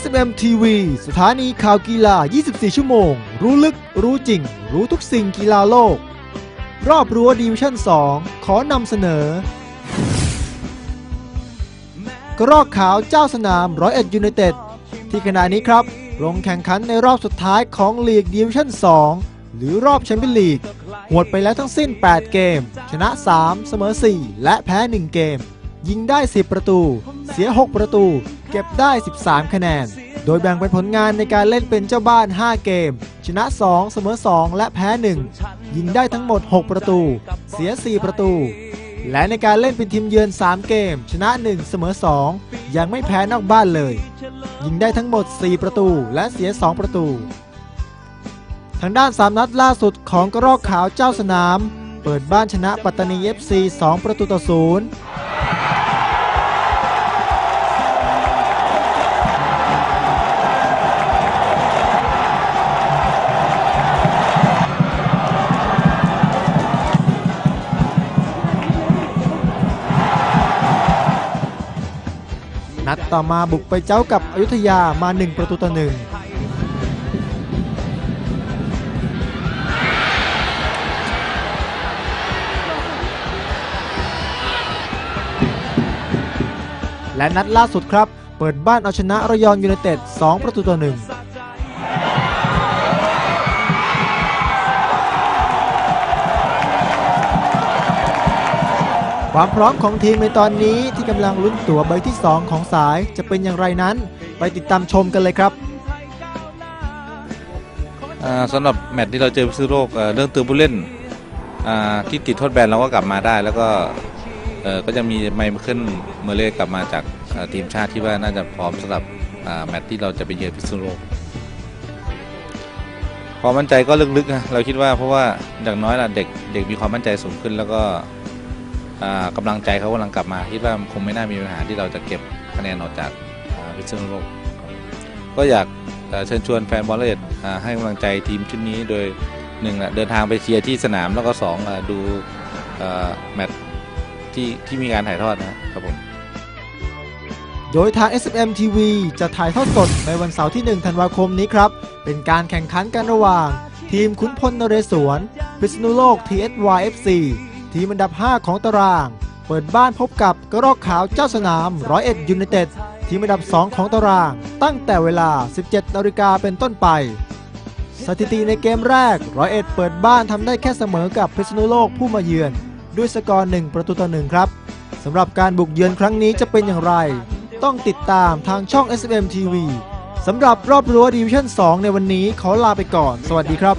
SMM TV สถานีข่าวกีฬา 24 ชั่วโมง รู้ลึก รู้จริง รู้ทุกสิ่งกีฬาโลก รอบรั้วดิวิชั่น 2 ขอนำเสนอ กระรอกขาวเจ้าสนามร้อยเอ็ดยูไนเต็ดที่ขณะนี้ครับ ลงแข่งขันในรอบสุดท้ายของลีกดิวิชั่น 2 หรือรอบแชมเปี้ยนลีกหวดไปแล้วทั้งสิ้น 8 เกม ชนะ 3 เสมอ 4 และแพ้ 1 เกม ยิงได้ 10 ประตู เสีย 6 ประตู เก็บได้ 13 คะแนน โดยแบ่งเป็นผลงานในการเล่นเป็นเจ้าบ้าน 5 เกม ชนะ 2 เสมอ 2 และแพ้ 1 ยิงได้ทั้งหมด 6 ประตู เสีย 4 ประตู และในการเล่นเป็นทีมเยือน 3 เกม ชนะ 1 เสมอ 2 ยังไม่แพ้นอกบ้านเลย ยิงได้ทั้งหมด 4 ประตูและเสีย 2 ประตู ทางด้าน 3 นัดล่าสุดของกระรอกขาวเจ้าสนาม เปิดบ้านชนะปัตตานี FC 2 ประตูต่อ0 นัดต่อมาบุกไปเจ้ากับอยุธยามา 1 ประตูต่อหนึ่งและนัดล่าสุดครับ เปิดบ้านเอาชนะระยองยูไนเต็ด 2 ประตูต่อหนึ่ง ความพร้อมของทีมในตอนนี้ที่กำลังลุ้นตั๋วใบที่ 2 ของสายจะเป็นอย่างไรนั้น ไปติดตามชมกันเลยครับอ่าสำหรับแมตช์ที่เราเจอพิซซูโลกเอ่อเรื่องตัวผู้เล่นอ่าที่ติดโทษแบนเราก็กลับมาได้ แล้วก็เอ่อก็จะมีไมเคิลเมเล่กลับมาจากเอ่อทีมชาติที่ว่าน่าจะพร้อมสำหรับอ่าแมตช์ที่เราจะไปเยือนพิซซูโลกความมั่นใจก็ลึกๆนะเราคิดว่าเพราะว่าอย่างน้อยล่ะเด็กเด็กมีความมั่นใจสูงขึ้นแล้วก็ อ่ากำลังใจเขากำลังกลับมาคิดว่าคงไม่น่ามีปัญหาที่เราจะเก็บคะแนนออกจากพิซซูโลกก็อยากเชิญชวนแฟนบอลเลดให้กำลังใจทีมชุดนี้โดยหนึ่งเดินทางไปเชียร์ที่สนามแล้วก็สองดูแมตช์ที่ที่มีการถ่ายทอดนะครับผมโดยทาง SMM TV จะถ่ายทอดสดในวันเสาร์ที่ 1 ธันวาคมนี้ครับ เป็นการแข่งขันกันระหว่าง ทีมขุนพลนเรศวร พิษณุโลก TSY FC ทีมอันดับ 5 ของตาราง เปิดบ้านพบกับกระรอกขาวเจ้าสนามร้อยเอ็ดยูไนเต็ดทีมอันดับ 2 ของตาราง ตั้งแต่เวลา 17นาฬิกาเป็นต้นไป สถิติในเกมแรกร้อยเอ็ดเปิดบ้านทำได้แค่เสมอกับพิษณุโลกผู้มาเยือน ด้วยสกอร์ 1 ประตูต่อ1ครับสำหรับการบุกเยือนครั้งนี้จะเป็นอย่างไร ต้องติดตามทางช่อง SMM TV สำหรับรอบรั้วดิวิชั่น 2 ในวันนี้ขอลาไปก่อน สวัสดีครับ